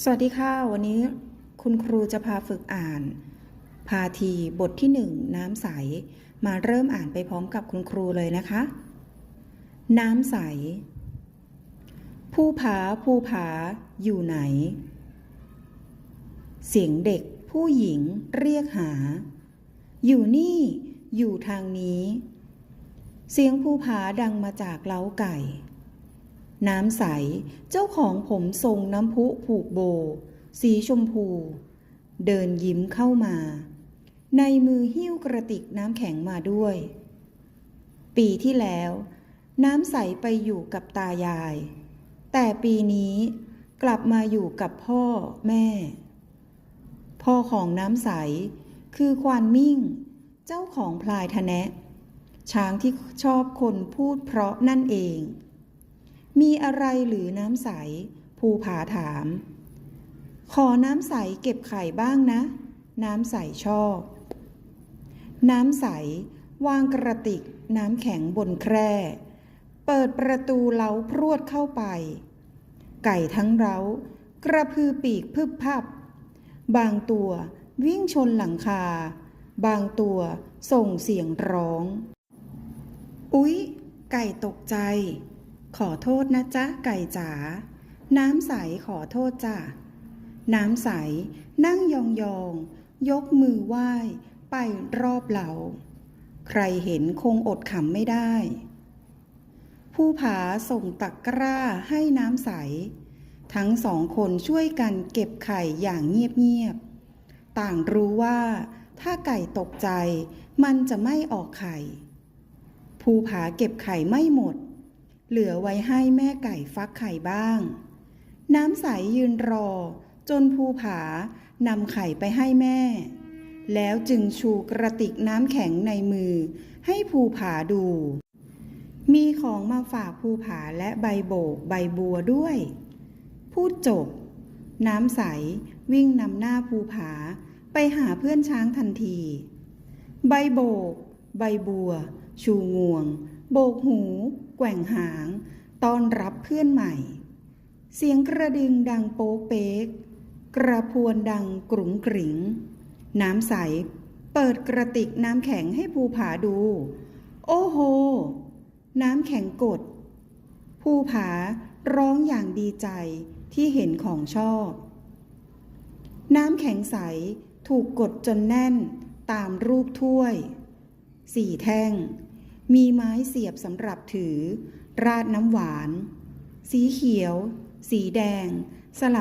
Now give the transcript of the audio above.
สวัสดีค่ะ วันนี้คุณครูจะพาฝึกอ่าน พาทีบทที่หนึ่งน้ำใส มาเริ่มอ่านไปพร้อมกับคุณครูเลยนะคะ น้ำใส ผู้ผาผู้ผาอยู่ไหน เสียงเด็กผู้หญิงเรียกหา อยู่นี่อยู่ทางนี้ เสียงภูผาดังมาจากเล้าไก่ น้ำใส เจ้าของผมทรงน้ำพุผูกโบ สีชมพู เดินยิ้มเข้ามา ในมือหิ้วกระติกน้ำแข็งมาด้วย ปีที่แล้ว น้ำใสไปอยู่กับตายาย แต่ปีนี้กลับมาอยู่กับพ่อแม่ พ่อของน้ำใส คือควานมิ่ง เจ้าของพลายทะแนะ ช้างที่ชอบคนพูดเพราะนั่นเอง มีอะไรหรือน้ำใส ภูผาถาม ขอน้ำใสเก็บไข่บ้างนะ น้ำใสชอบ น้ำใส วางกระติกน้ำแข็งบนแคร่ เปิดประตูเล้าพรวดเข้าไป ไก่ทั้งเร้ากระพือปีกพึบพับบางตัววิ่งชนหลังคา บางตัวส่งเสียงร้อง อุ๊ย ไก่ตกใจ ขอโทษนะจ๊ะไก่จ๋า น้ำใสขอโทษจ้ะ น้ำใสนั่งยองๆยกมือไหว้ไปรอบเหลาใครเห็นคงอดขำไม่ได้ ผู้ผาส่งตักกร้าให้น้ำใส ทั้งสองคนช่วยกันเก็บไข่อย่างเงียบๆ ต่างรู้ว่าถ้าไก่ตกใจมันจะไม่ออกไข่ ภูผาเก็บไข่ไม่หมด เหลือไว้ให้แม่ไก่ฟักไข่บ้าง น้ำใสยืนรอ จนภูผานำไข่ไปให้แม่ แล้วจึงชูกระติกน้ำแข็งในมือ ให้ภูผาดู มีของมาฝากภูผาและใบโบกใบบัวด้วย พูดจบ น้ำใสวิ่งนำหน้าภูผาไปหาเพื่อนช้างทันที ใบโบก ใบบัว ชูงวง โบกหู แกว่งหางต้อนรับเพื่อนใหม่ เสียงกระดิ่งดังโป๊กเป๊ก กระพวนดังกรุงกริงน้ำใส เปิดกระติกน้ำแข็งให้ภูผาดู โอ้โห น้ำแข็งกด ภูผาร้องอย่างดีใจที่เห็นของชอบ น้ำแข็งใสถูกกดจนแน่นตามรูปถ้วย สี่แท่ง มีไม้เสียบสำหรับถือ ราดน้ำหวาน สีเขียว สีแดง สลับ